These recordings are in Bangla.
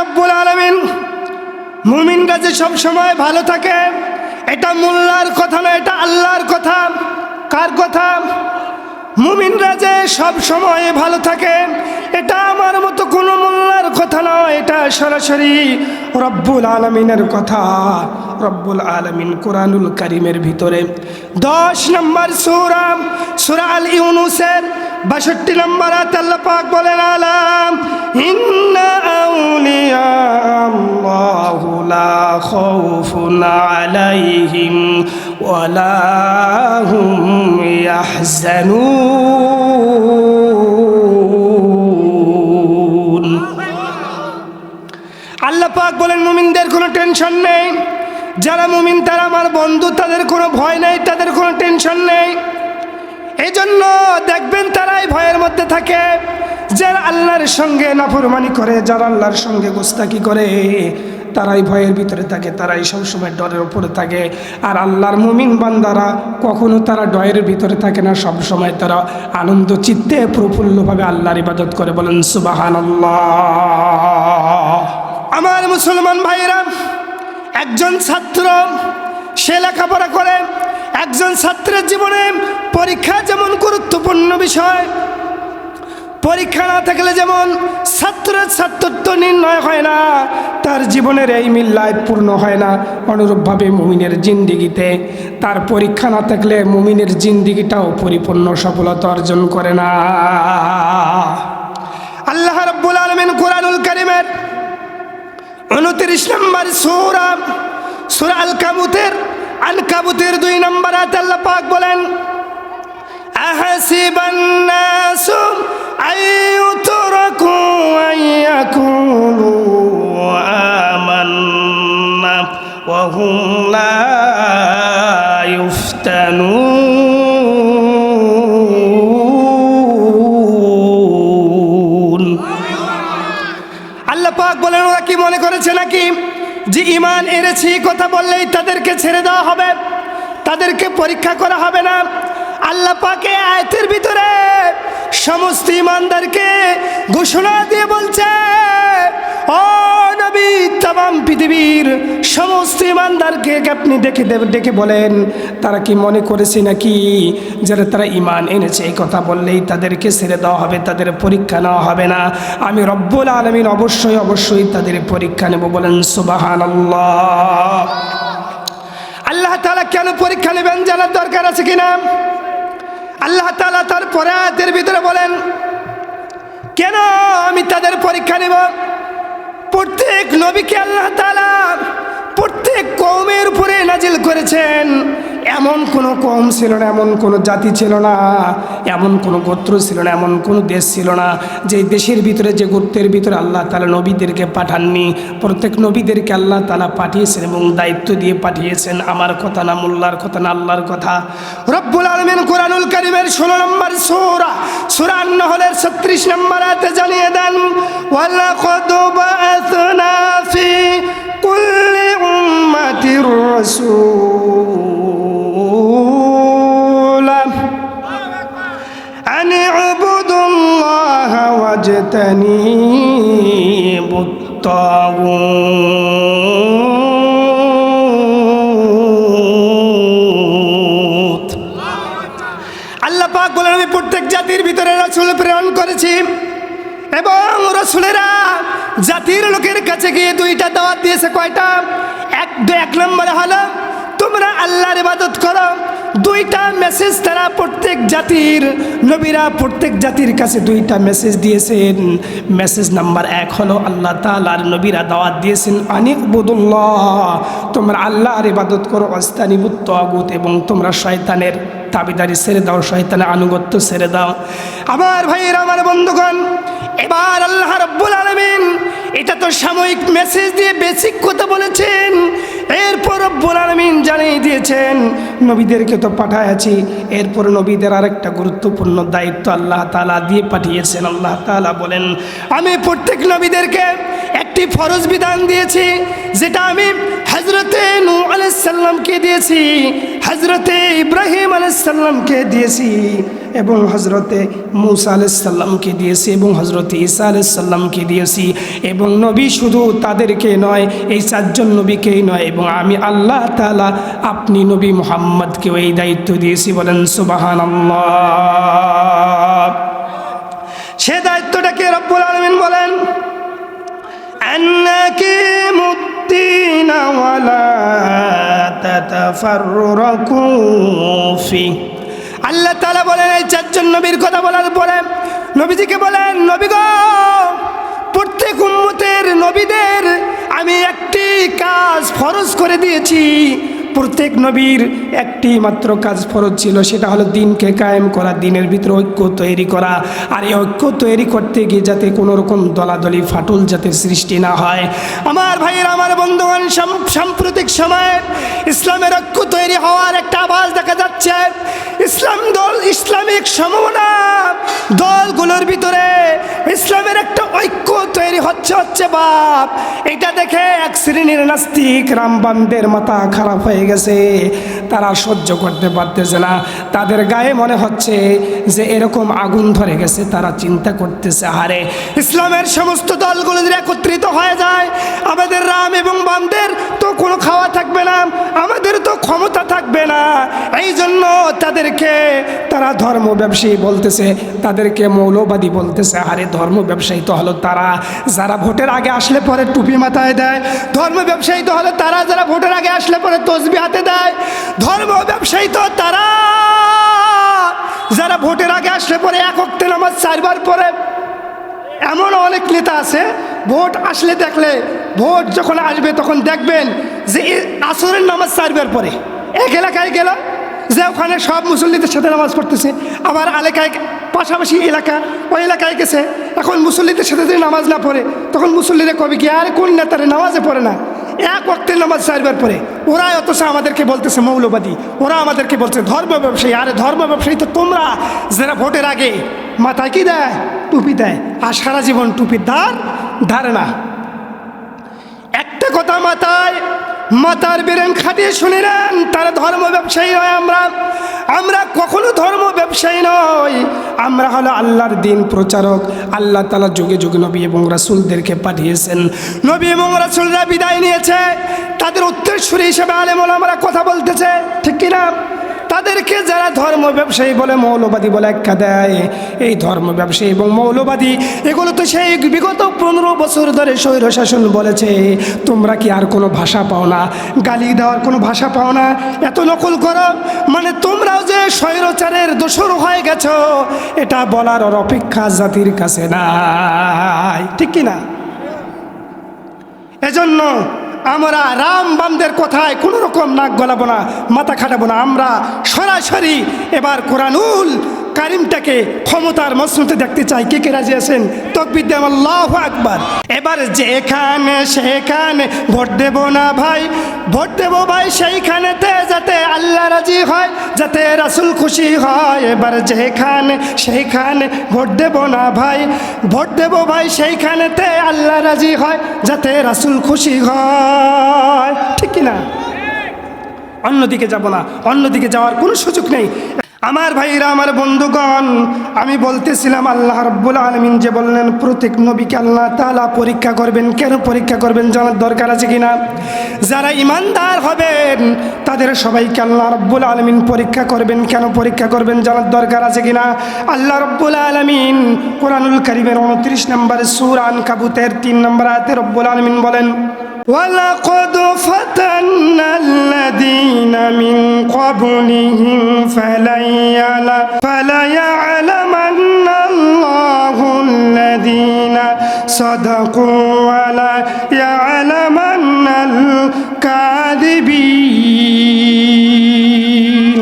রব্বুল আলমিন, মুমিনরা যে সব সময় ভালো থাকে, এটা মোল্লার কথা না, এটা আল্লাহর কথা। কার কথা? মুমিনরা যে সব সময় ভালো থাকে, এটা আমার মতো কোনো মোল্লার কথা নয় এটা সরাসরি রব্বুল আলমিনের কথা। রব্বুল আলমিন কোরআনুল করিমের ভিতরে। দশ নম্বর সুরাম সুরা আল ইউনুসের বাষট্টি নম্বর পাক বলেন, আলাম আলাইহিম আল্লাহ পাক বলেন, মুমিনদের কোনো টেনশন নেই। যারা মুমিন তারা আমার বন্ধু, তাদের কোনো ভয় নেই, তাদের কোনো টেনশন নেই। এই জন্য দেখবেন তারাই ভয়ের মধ্যে থাকে। যারা আল্লাহর সঙ্গে নাফরমানি করে, যারা আল্লাহর সঙ্গে গোস্তাকি করে, তারাই ভয়ের ভিতরে থাকে, তারাই সবসময় ডরের উপরে থাকে। আর আল্লাহর মুমিন বান্দারা কখনো তারা ডয়ের ভিতরে থাকে না সব সময় তারা আনন্দ, চিত্তে প্রফুল্লভাবে আল্লাহর ইবাদত করে। বলেন সুবাহান আমার মুসলমান ভাইরা একজন ছাত্র, সে লেখাপড়া করে একজন ছাত্রের জীবনে পরীক্ষা যেমন গুরুত্বপূর্ণ বিষয়, পরীক্ষা না থাকলে যেমন ছাত্রের ছাত্রত্ব নির্ণয় হয় না, তার জীবনের এই মিল্লায় পূর্ণ হয় না। অনুরূপভাবে মুমিনের জিন্দিগিতে তার পরীক্ষা না থাকলে মুমিনের জিন্দিগিটাও পরিপূর্ণ সফলতা অর্জন করে না। আল্লাহ রব্বুল আলমিন কোরআনুল করিমের উনত্রিশ নম্বর সুরা সুরা আল কাবুতের আনকাবুতের দুই নম্বর আল্লাহ পাক বলেন, আহসিবান্নাসু আইয়ুতরাকু আইয়াকুলু আমান্না ওয়া হুম লা ইফতানুন আল্লাহ পাক বলেন, ওরা কি মনে করেছে নাকি যে ইমান এনেছি কথা বললেই তাদেরকে ছেড়ে দেওয়া হবে। তাদেরকে পরীক্ষা করা হবে না। আল্লাহ পাকে আয়তের ভিতরে সমস্ত ইমানদারকে ঘোষণা দিয়ে বলছে, ও নবী তাম পৃথিবীর সমস্ত ইমানদারকে আপনি দেব, ডেকে বলেন? তারা কি মনে করেছে নাকি যারা তারা ইমান এনেছে? এই কথা বললেই তাদেরকে ছেড়ে দেওয়া হবে, তাদের পরীক্ষা নেওয়া হবে না। আমি রব্বুল আলমিন অবশ্যই অবশ্যই তাদের পরীক্ষা নেব। বলেন সুবাহান আল্লাহ তালা কেন পরীক্ষা নেবেন জানার দরকার আছে কিনা? আল্লাহ তালা তার পরে ভিতরে বলেন, কেন আমি তাদের পরীক্ষা নেব? প্রত্যেক নবীকে আল্লাহ তালা প্রত্যেক কৌমের উপরে নাজিল করেছেন। এমন কোনো কম ছিল না, এমন কোনো জাতি ছিল না, এমন কোনো গোত্র ছিল না, এমন কোনো দেশ ছিল না যে দেশের ভিতরে, যে গোত্রের ভিতরে আল্লাহ তালা নবীদেরকে পাঠাননি। প্রত্যেক নবীদেরকে আল্লাহ তালা পাঠিয়েছেন এবং দায়িত্ব দিয়ে পাঠিয়েছেন। আমার কথা না মোল্লার কথা না আল্লাহর কথা। রব্বুল আলমিন কোরআনুল করিমের ষোলো নম্বর সোরা সুরান নহলের ছত্রিশ নম্বর আতে জানিয়ে দেন, ওয়ালাকাদ বাআসনা ফি কুল্লি أن اعبدوا الله واجتنبوا الطاغوت আল্লাহ পাক বলেন আমি প্রত্যেক জাতির ভিতরে রসুল প্রেরণ করেছি এবং রসুলেরা জাতির লোকের কাছে গিয়ে দুইটা দাওয়াত দিয়েছে কয়টা এক এক নম্বরে হলো তোমরা আল্লাহর ইবাদত করো দুইটা মেসেজ তারা প্রত্যেক জাতির নবীরা প্রত্যেক জাতির কাছে দুইটা মেসেজ দিয়েছেন। মেসেজ নাম্বার এক হলো আল্লাহ তালার নবীরা দাওয়াত দিয়েছেন অনেক বদুল্লাহ তোমরা আল্লাহর ইবাদত করো অস্তানিবুত্ত আগুত এবং তোমরা শয়তানের দাবিদারি ছেড়ে দাও, শয়তানের আনুগত্য ছেড়ে দাও। আমার ভাইয়ের, আমার বন্ধুগণ, এবার আল্লাহ রব্বুল আলমিন এটা তো সাময়িক মেসেজ দিয়ে বেসিক কথা বলেছেন। এরপর রব্বুল আলমিন জানিয়ে দিয়েছেন, নবীদেরকে তো পাঠাইছি এরপর নবীদের আরেকটা গুরুত্বপূর্ণ দায়িত্ব আল্লাহ তালা দিয়ে পাঠিয়েছেন। আল্লাহ তালা বলেন, আমি প্রত্যেক নবীদেরকে একটি ফরজ বিধান দিয়েছি, যেটা আমি হজরতে নু আলাইসাল্লামকে দিয়েছি হজরতে ইব্রাহিম আলাইসাল্লামকে দিয়েছি। এবং হজরতে মুসা আলাইসাল্লামকে দিয়েছি এবং হজরতে ঈসা আলাইসাল্লামকে দিয়েছি এবং নবী শুধু তাদেরকে নয়, এই চারজন নবীকেই নয়, এবং আমি আল্লাহ তালা আপনি নবী মোহাম্মদকেও এই দায়িত্ব দিয়েছি বলেন সুবাহান সে দায়িত্বটাকে রব্বুল আলমিন বলেন? মুদ্দিন আল্লাহ তালা বলেন, এই চারজন নবীর কথা বলার পরে নবীজিকে বলেন নবীগ প্রত্যেক উন্মতের নবীদের আমি একটি কাজ ফরজ করে দিয়েছি। প্রত্যেক নবীর একটি মাত্র কাজ ফরজ ছিল, সেটা হলো দিনকে কায়েম করা, দিনের ভিতরে ঐক্য তৈরি করা। আর এই ঐক্য তৈরি করতে গিয়ে যাতে কোনো রকম দলাদলি, ফাটল যাতে সৃষ্টি না হয়। আমার ভাইয়ের, আমার বন্ধুগণ সাম্প্রতিক সময়ে ইসলামের ঐক্য তৈরি হওয়ার একটা আওয়াজ দেখা যাচ্ছে। ইসলাম দল, ইসলামিক সমমনা দলগুলোর ভিতরে ইসলামের একটা ঐক্য তৈরি হচ্ছে হচ্ছে বাপ। এটা দেখে এক শ্রেণির নাস্তিক রামবামদের মাথা খারাপ হয়ে গেছে। তারা সহ্য করতে পারতেছে না। তাদের গায়ে মনে হচ্ছে যে এরকম আগুন ধরে গেছে, তারা চিন্তা করতেছে হারে ইসলামের সমস্ত দলগুলো যদি একত্রিত হয়ে যায়, আমাদের রাম এবং বামদের তো কোনো খাওয়া থাকবে না, আমাদের তো ক্ষমতা থাকবে না। এই জন্য তাদেরকে, তারা ধর্ম ব্যবসায়ী বলতেছে, তাদেরকে মৌলবাদী বলতেছে আরে ধর্ম ব্যবসায়ী তো হলো তারা। যারা ভোটের আগে আসলে পরে টুপি মাথায় দেয়, ধর্ম ব্যবসায়ী তো হলো তারা, যারা ভোটের আগে আসলে পরে তসবি হাতে দেয়, ধর্ম ব্যবসায়ী তো তারা। যারা ভোটের আগে আসলে পরে এক অক্টে নামাজ চারবার পরে এমন অনেক নেতা আছে, ভোট আসলে দেখলে, ভোট যখন আসবে তখন দেখবেন যে আসরের নামাজ চারবার পরে এক এলাকায় গেল যে ওখানে সব মুসল্লিদের সাথে নামাজ পড়তেছে, আবার এলাকায় পাশাপাশি এলাকা, ওই এলাকায় গেছে, এখন মুসল্লিদের সাথে যদি নামাজ না পড়ে, তখন মুসল্লিরা কবে কি আর কোন নেতারে নামাজে পড়ে না? এক ওয়াক্তের নামাজ চারবার পরে ওরা অথচ আমাদেরকে বলতেছে মৌলবাদী, ওরা আমাদেরকে বলছে ধর্ম ব্যবসায়ী। আরে ধর্ম ব্যবসায়ী তো তোমরা। যারা ভোটের আগে মাথায় কি দেয়? টুপি দেয়। আর সারা জীবন টুপির দার ধারে না। একটা কথা মাথায় মাতার বেরেন খাটিয়ে শুনে নেন তারা ধর্ম ব্যবসায়ী হয় আমরা। আমরা কখনো ধর্ম ব্যবসায়ী নয় আমরা হলো আল্লাহর দিন প্রচারক। আল্লাহ তালা যুগে যুগে নবী এবং রাসুলদেরকে পাঠিয়েছেন। নবী এবং রাসুলরা বিদায় নিয়েছে। তাদের উত্তরসূরি হিসেবে আলেমল আমরা কথা বলতেছে। ঠিক কিনা? তাদেরকে যারা ধর্ম ব্যবসায়ী বলে, মৌলবাদী বলে একটা দেয়, এই ধর্ম ব্যবসায়ী এবং মৌলবাদী, এগুলো তো সেই বিগত পনেরো বছর ধরে স্বৈর শাসন বলেছে। তোমরা কি আর কোনো ভাষা পাও না? গালি দেওয়ার কোনো ভাষা পাও না? এত নকল করো? মানে তোমরাও যে স্বৈরচারের দোষর হয়ে গেছ, এটা বলার অপেক্ষা জাতির কাছে নাই। ঠিক কি না? এজন্য আমরা রাম বামদের কথায় কোনো রকম নাক গলাবো না, মাথা খাটাবো না। আমরা সরাসরি এবার কোরআনুল কারিমটাকে ক্ষমতার মসনতে দেখতে চাই। কে কে রাজি আছেন? তকবির দেম আল্লাহ আকবার। এবার যেখানে সেখানে ভোট দেব না ভাই, ভোট দেব ভাই, সেইখানেতে যাতে আল্লাহ রাজি হয়, যাতে রাসুল খুশি হয়। এবার যেখানে সেইখানে ভোট দেব না ভাই, ভোট দেব ভাই, সেইখানেতে আল্লাহ রাজি হয়, যাতে রাসুল খুশি হয়। ঠিক কি না অন্যদিকে যাব না। অন্যদিকে যাওয়ার কোনো সুযোগ নেই। আমার ভাইরা, আমার বন্ধুগণ, আমি বলতেছিলাম, আল্লাহ রব্বুল আলমিন যে বললেন, প্রত্যেক নবীকে আল্লাহ তালা পরীক্ষা করবেন। কেন পরীক্ষা করবেন জানার দরকার আছে কিনা? যারা ইমানদার হবেন, তাদের সবাইকে আল্লাহ রব্বুল আলমিন পরীক্ষা করবেন। কেন পরীক্ষা করবেন জানার দরকার আছে কিনা? আল্লাহ রব্বুল আলমিন কোরআনুল করিমের উনত্রিশ নম্বর সুর আন কাবুতের তিন নম্বর আয়তে রব্বুল আলমিন বলেন ولقد فتنا الذين من قبلهم فليعل فليعلمن الله الذين صدقوا ولا يعلمن الكاذبين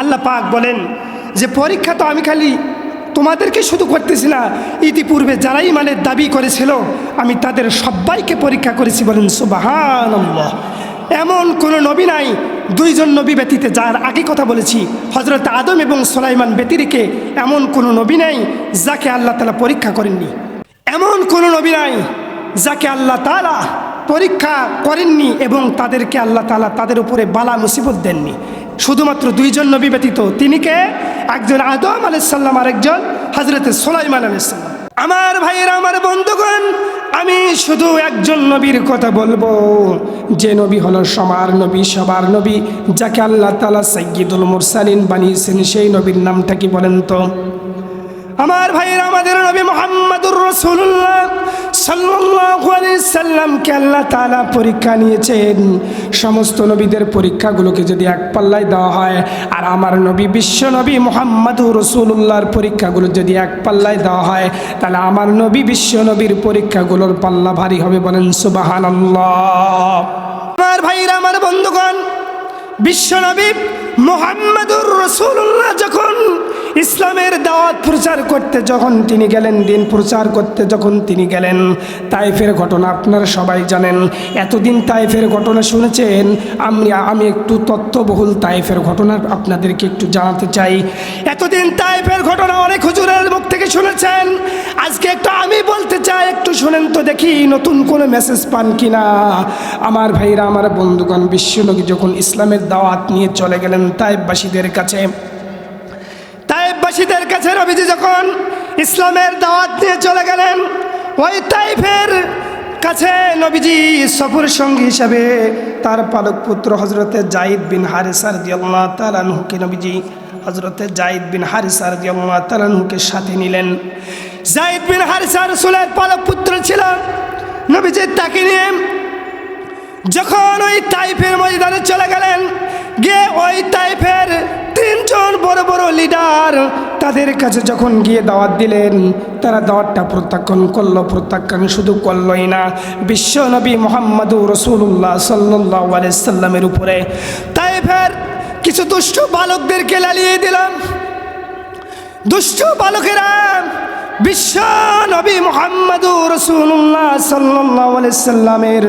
আল্লাহ পাক বলেন যে পরীক্ষা তো আমি খালি তোমাদেরকে শুধু করতেছি না, ইতিপূর্বে যারাই মানে দাবি করেছিল, আমি তাদের সবাইকে পরীক্ষা করেছি বলেন সুবাহান এমন কোনো নবী নাই, দুইজন নবী ব্যতীতে যার আগে কথা বলেছি হজরত আদম এবং সোলাইমান ব্যতিরিকে এমন কোনো নবী নাই যাকে আল্লাহ তালা পরীক্ষা করেননি। এমন কোনো নবী নাই যাকে আল্লাহ তালা পরীক্ষা করেননি এবং তাদেরকে আল্লাহ তালা তাদের উপরে বালা মুসিবত দেননি। শুধুমাত্র দুইজন নবী ব্যতীত তিনি কে? একজন আদম আলাইসাল্লাম আর একজন হজরত সোলাইমান আলাইসাল্লাম আমার ভাইয়েরা, আমার বন্ধুগণ, আমি শুধু একজন নবীর কথা বলব। যে নবী হলো সমার নবী, সবার নবী, যাকে আল্লাহ তালা সৈয়দুল মুরসালিন বানিয়েছেন, সেই নবীর নামটা কি বলেন তো? আমার ভাইয়েরা, আমাদের নবী মোহাম্মদুর রসুল্লাহ সাল্লামকে আল্লাহ তাআলা পরীক্ষা নিয়েছেন। সমস্ত নবীদের পরীক্ষাগুলোকে যদি এক পাল্লায় দেওয়া হয়, আর আমার নবী বিশ্ব নবী মোহাম্মদুর রসুল্লাহর পরীক্ষাগুলো যদি এক পাল্লায় দেওয়া হয়, তাহলে আমার নবী বিশ্ব নবীর পরীক্ষাগুলোর পাল্লা ভারী হবে বলেন সুবহানাল্লাহ। আমার ভাইরা, আমার বন্ধুগণ বিশ্বনবী মোহাম্মদুর রসুল্লাহ যখন ইসলামের দাওয়াত প্রচার করতে যখন তিনি গেলেন, দিন প্রচার করতে যখন তিনি গেলেন, তাইফের ঘটনা আপনারা সবাই জানেন। এতদিন তাইফের ঘটনা শুনেছেন, আমি আমি একটু তত্ত্ববহুল তাইফের ঘটনা আপনাদেরকে একটু জানাতে চাই। এতদিন তাইফের ঘটনা অনেক হুজুরের মুখ থেকে শুনেছেন। আজকে একটু আমি বলতে চাই, একটু শুনেন তো দেখি নতুন কোনো মেসেজ পান কি না আমার ভাইরা, আমার বন্ধুগণ, বিশ্বনবী যখন ইসলামের দাওয়াত নিয়ে চলে গেলেন তাইফবাসীদের কাছে তাইফবাসীদের কাছে রবিজি যখন ইসলামের দাওয়াত নিয়ে চলে গেলেন, ওই তাইফের কাছে নবীজি সফর সঙ্গী হিসাবে তার পালক পুত্র হজরতে জাইদ বিন হারিসার দিয়াল্লাহ তালানহুকে নবীজি হজরতে জাইদ বিন হারিসার দিয়াল্লাহ তালানহুকে সাথে নিলেন। জাইদ বিন হারিসার রসুলের পালক পুত্র ছিল। নবীজি তাকে নিয়ে যখন ওই তাইফের ময়দানে চলে গেলেন, গিয়ে ওই তাইফের লিডার তাদের কাছে যখন গিয়ে দাওয়াত দিলেন, তারা দাওয়াতটা প্রত্যাখ্যান করল, প্রত্যাখ্যান শুধু করলোই না। বিশ্ব নবী মোহাম্মদুর রসুল্লাহ সাল্লাহ উপরে তাই ফের কিছু দুষ্ট বালকদেরকে লালিয়ে দিলাম। দুষ্ট বালকেরা বিশ্ব নবী মোহাম্মদুর রসুল্লাহ সাল্লাহ সাল্লামের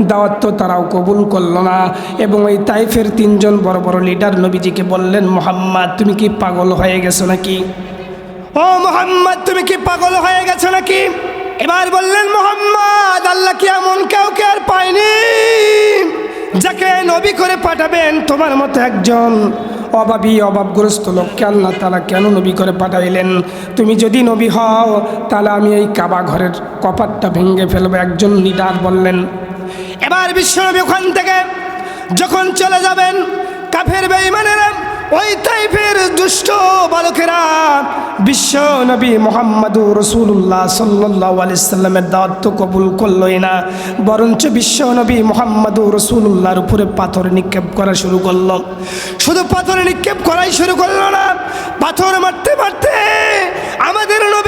দাওয়াত তো তারাও কবুল করল না। এবং ওই তাইফের তিনজন বড় বড় লিডার নবীজিকে বললেন, মোহাম্মদ, তুমি কি পাগল হয়ে গেছো নাকি? ও মোহাম্মদ, তুমি কি পাগল হয়ে গেছো নাকি? এবার বললেন, মোহাম্মদ, আল্লাহ কি এমন কাউকে আর পায়নি? যাকে নবী করে পাঠাবেন, তোমার মতো একজন অভাবী, অভাবগ্রস্ত লোককে আল্লাহ তালা কেন নবী করে পাঠাইলেন? তুমি যদি নবী হও, তাহলে আমি এই কাবা ঘরের কপারটা ভেঙে ফেলব, একজন নিদার বললেন। এবার বিশ্বনবী ওখান থেকে যখন চলে যাবেন, কাফের বেঈমানেরা ওই টাইপের দুষ্ট বালকেরা বিশ্ব নবী মোহাম্মদ রসুল্লাহ সাল্লাহ দাওয়াত কবুল করলই না, বরঞ্চ বিশ্ব নবী মোহাম্মদ রসুল্লাহর উপরে পাথর নিক্ষেপ করা শুরু করল। শুধু পাথর নিক্ষেপ করাই শুরু করল না, পাথর মারতে মারতে আমাদের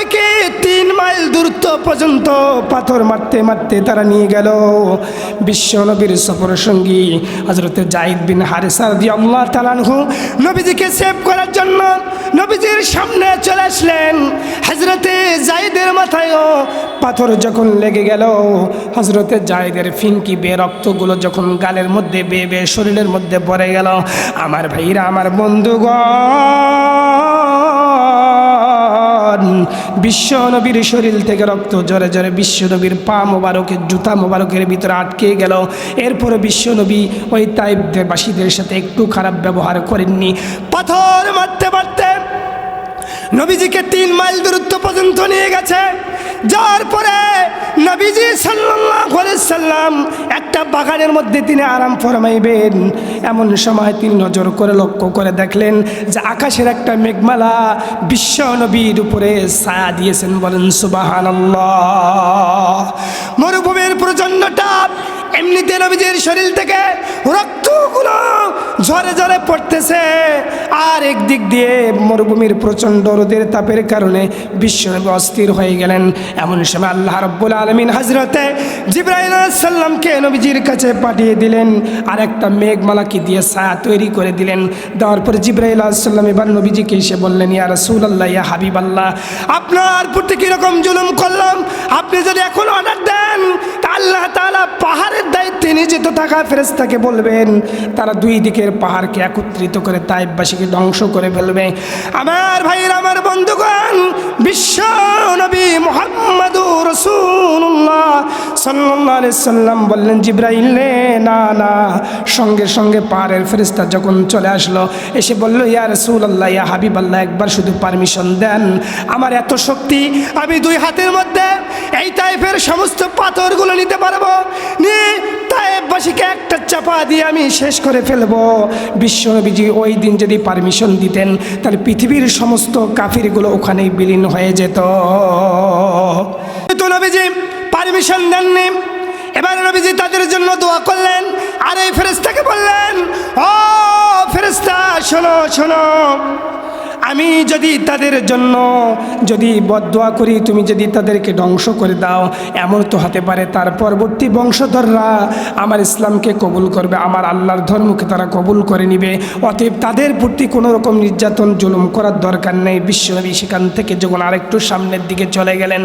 নবীকে তিন মাইল দূরত্ব পর্যন্ত পাথর মারতে মারতে তারা নিয়ে গেল। বিশ্ব নবীর সফর সঙ্গী হজরতে জাহিদ বিন হারেসার দিয়ে আল্লাহ তালানহু নবীজিকে সেভ করার জন্য নবীজির সামনে চলে আসলেন। হজরতে জাহিদের মাথায়ও পাথর যখন লেগে গেল হজরতে জাহিদের ফিনকি বে রক্তগুলো যখন গালের মধ্যে বেয়ে বেয়ে শরীরের মধ্যে পড়ে গেল, আমার ভাইরা, আমার বন্ধুগণ বিশ্ব নবীর শরীর থেকে রক্ত জরে জরে বিশ্ব নবীর পা মোবারকের, জুতা মোবারকের ভিতরে আটকে গেল। এরপরে বিশ্বনবী ওই তাইবাসীদের সাথে একটু খারাপ ব্যবহার করেননি। পাথর মারতে মারতে নবীজিকে তিন মাইল দূরত্ব পর্যন্ত নিয়ে গেছে। যাওয়ার পরে নবীজি সাল্লাম একটা বাগানের মধ্যে তিনি আরাম ফরমাইবেন। এমন সময় তিনি নজর করে লক্ষ্য করে দেখলেন যে আকাশের একটা মেঘমালা বিশ্ব নবীর উপরে ছায়া দিয়েছেন বলেন, সুবহানাল্লাহ। মরুভূমির প্রচণ্ড তাপ এমনিতে নবীজির শরীর থেকে রক্তগুলো ঝরে ঝরে পড়তেছে। আর একদিক দিয়ে মরুভূমির প্রচণ্ড রোদের তাপের কারণে বিশ্বনবী অস্থির হয়ে গেলেন। এমন সময় আল্লাহ রব্বুল আলমিন হাজরতে জিব্রাহিম সাল্লামকে নবীজির কাছে পাঠিয়ে দিলেন আর একটা মেঘমালাকে দিয়ে ছায়া তৈরি করে দিলেন। দেওয়ার পরে জিব্রাহিল সাল্লাম এবার নবীজিকে এসে বললেন, ইয়া রসুল আল্লাহ ইয়া হাবিব আল্লাহ আপনার প্রতি কীরকম জুলুম করলাম? আপনি যদি এখন অর্ডার দেন তা আল্লাহ তালা পাহাড়ের দায়িত্বে নিয়োজিত থাকা ফেরেস্তাকে বলবেন, তারা দুই দিকের পাহাড়কে একত্রিত করে তাইববাসীকে ধ্বংস করে ফেলবে। আমার ভাইয়ের, আমার বন্ধুগণ, বিশ্ব নবী মোহাম্মদুর সাল্লাম বললেন, জিব্রাইল না না। সঙ্গে সঙ্গে পাহাড়ের ফেরিস্তা যখন চলে আসলো, এসে বলল, ইয়া রসুল আল্লাহ ইয়া হাবিব আল্লাহ একবার শুধু পারমিশন দেন। আমার এত শক্তি, আমি দুই হাতের মধ্যে এই টাইপের সমস্ত পাথরগুলো নিতে পারব। নিয়ে তাইফবাসীকে একটা চাপা দিয়ে আমি শেষ করে ফেলব। বিশ্বনবীজি ওই দিন যদি পারমিশন দিতেন তাহলে পৃথিবীর সমস্ত কাফিরগুলো ওখানেই বিলীন হয়ে যেত। নবীজি পারমিশন দেননি। এবার নবীজি তাদের জন্য দোয়া করলেন। আর এই ফেরেস্তাকে বললেন, ও ফেরেস্তা শোনো শোনো। আমি যদি তাদের জন্য যদি বদোয়া করি, তুমি যদি তাদেরকে ধ্বংস করে দাও, এমন তো হতে পারে। তার পরবর্তী বংশধররা আমার ইসলামকে কবুল করবে, আমার আল্লাহর ধর্মকে তারা কবুল করে নিবে। অতএব তাদের প্রতি কোনো রকম নির্যাতন, জুলুম করার দরকার নেই। বিশ্বনবী সেখান থেকে যখন আরেকটু সামনের দিকে চলে গেলেন,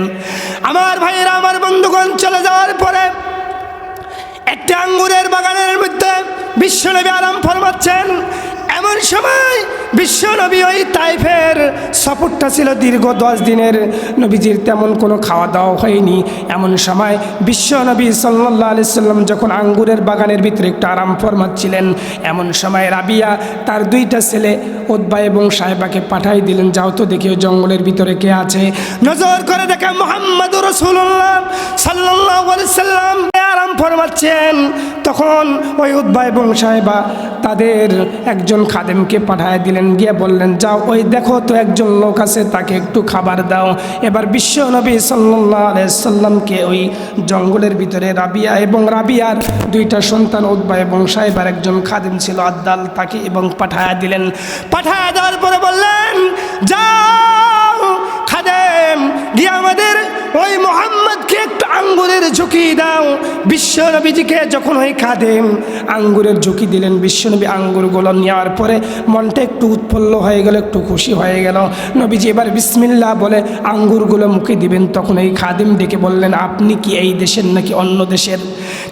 আমার ভাইয়েরা, আমার বন্ধুগণ, চলে যাওয়ার পরে একটা আঙ্গুরের বাগানের মধ্যে বিশ্বনবী আরাম ফরমাচ্ছেন। এমন সময় বিশ্বনবী ওই তাইফের সফরটা ছিল দীর্ঘ দশ দিনের। নবীজির তেমন কোনো খাওয়া দাওয়া হয়নি। এমন সময় বিশ্বনবী সাল্লাহ আলি সাল্লাম যখন আঙ্গুরের বাগানের ভিতরে একটু আরাম ফরমাচ্ছিলেন, এমন সময় রাবিয়া তার দুইটা ছেলে ওদ্বা এবং সাহেবাকে পাঠাই দিলেন, যাও তো দেখি জঙ্গলের ভিতরে কে আছে? নজর করে দেখে মোহাম্মদ রসুল্লাহ সাল্লাহ সাল্লাম আরাম ফরমাচ্ছেন। তখন ওই উদ্বা এবং সাহেবা তাদের একজন খাদেমকে পাঠায় দিলেন, গিয়ে বললেন, যাও, ওই দেখো তো একজন লোক আছে, তাকে একটু খাবার দাও। এবার বিশ্ব নবী সাল্লাহ সাল্লামকে ওই জঙ্গলের ভিতরে রাবিয়া এবং রাবিয়ার দুইটা সন্তান উদ্বা এবং সাহেবার একজন খাদেম ছিল আদ্দাল, তাকে এবং পাঠায় দিলেন। পাঠায় দেওয়ার পরে বললেন, যাও খাদেম, গিয়ে আমাদের ওই মোহাম্মদকে একটু আঙ্গুরের ঝুঁকি দাও। বিশ্বনবীজিকে যখন ওই খাদেম আঙ্গুরের ঝুঁকি দিলেন, বিশ্বনবী আঙ্গুরগুলো নেওয়ার পরে মনটা একটু উৎফুল্ল হয়ে গেল, একটু খুশি হয়ে গেল। নবীজি এবার বিসমিল্লা বলে আঙ্গুরগুলো মুখে দিবেন। তখন এই খাদেম ডেকে বললেন, আপনি কি এই দেশের নাকি অন্য দেশের?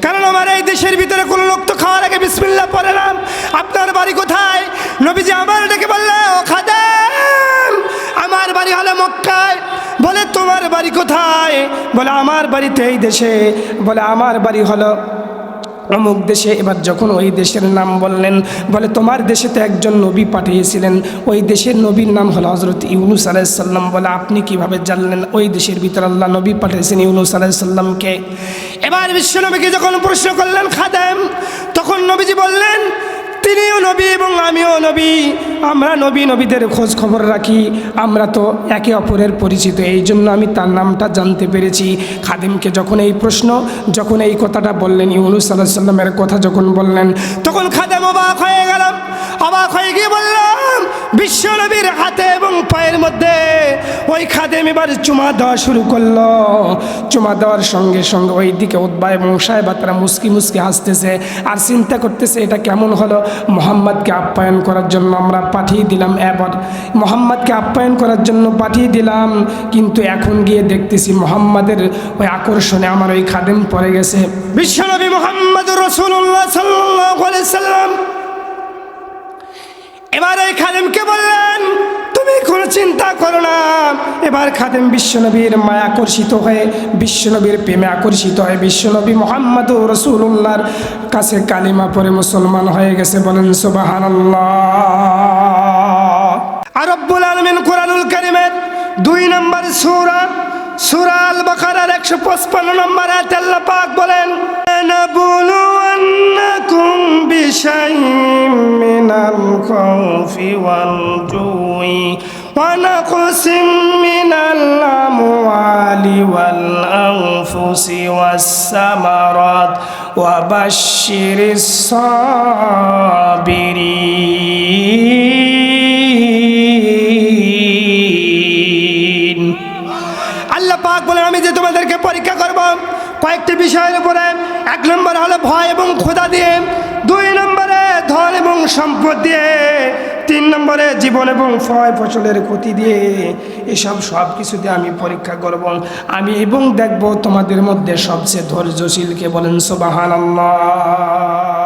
কারণ আমার এই দেশের ভিতরে কোনো লোক তো খাওয়ার আগে বিসমিল্লা পড়ে না। আপনার বাড়ি কোথায়? নবীজি আমার ডেকে বললে ও খাদেম আমার বাড়ি হলো মক্কায় বলে তোমার বাড়ি কোথায়? বলে, আমার বাড়িতে এই দেশে। বলে, আমার বাড়ি হলো অমুক দেশে। এবার যখন ওই দেশের নাম বললেন, বলে, তোমার দেশে তো একজন নবী পাঠিয়েছিলেন। ওই দেশের নবীর নাম হলো হজরত ইউনুস আলাইসাল্লাম বলে, আপনি কীভাবে জানলেন ওই দেশের ভিতরে আল্লাহ নবী পাঠিয়েছেন ইউনুস আলাইসাল্লামকে এবার বিশ্বনবীকে যখন প্রশ্ন করলেন খাদেম, তখন নবীজি বললেন, তিনিও নবী এবং আমিও নবী। আমরা নবী নবীদের খোঁজ খবর রাখি, আমরা তো একে অপরের পরিচিত, এই জন্য আমি তার নামটা জানতে পেরেছি। খাদিমকে যখন এই প্রশ্ন, যখন এই কথাটা বললেন, ইউনুস সাল্লাহ সাল্লামের কথা যখন বললেন, তখন খাদেম অবাক হয়ে গেলাম অবাক হয়ে গিয়ে বললাম, বিশ্ব নবীর হাতে এবং পায়ের মধ্যে ওই খাদেম এবার চুমা দেওয়া শুরু করল। চুমা দেওয়ার সঙ্গে সঙ্গে ওই দিকে উদ্বা এবং সাহেবা তারা মুসকি মুসকি হাসতেছে, আর চিন্তা করতেছে এটা কেমন হলো? মোহাম্মদকে আপ্যায়ন করার জন্য আমরা পাঠিয়ে দিলাম, এবার মোহাম্মদকে আপ্যায়ন করার জন্য পাঠিয়ে দিলাম। কিন্তু এখন গিয়ে দেখতেছি মোহাম্মদের ওই আকর্ষণে আমার ওই খাদেম পড়ে গেছে। বিশ্বনবী মোহাম্মদ রসুল্লাহ এবার ওই খাদেমকে কোনো চিন্তা করো না এবার খাদেম বিশ্বনবীর মায় আকর্ষিত হয়ে বিশ্বনবীর প্রেমে আকর্ষিত হয়ে বিশ্বনবী মোহাম্মদ রসুল্লাহর কাছে কালিমা পরে মুসলমান হয়ে গেছে বলেন সুবাহান আরব্বুল আলমিন কোরআনুল করিমের দুই নম্বর সুরা সুরাল বখারার একশো পঁচপান্ন নম্বর আয়াতে আল্লাহ পাক বলেন نبلونكم بشيء من الخوف والجوع ونقص من الأموال والأنفس والثمرات وبشر الصابرين আল্লাহ পাক বলেন আমি যে তোমাদেরকে পরীক্ষা করব কয়েকটি বিষয়ের উপরে এক নম্বর হলো ভয় এবং ক্ষুধা দিয়ে সম্পদ দিয়ে তিন নম্বরে জীবন এবং ফয় ফসলের ক্ষতি দিয়ে এসব সব কিছুতে আমি পরীক্ষা করব। আমি এবং দেখব তোমাদের মধ্যে সবচেয়ে ধৈর্যশীলকে বলেন সোবাহান আল্লাহ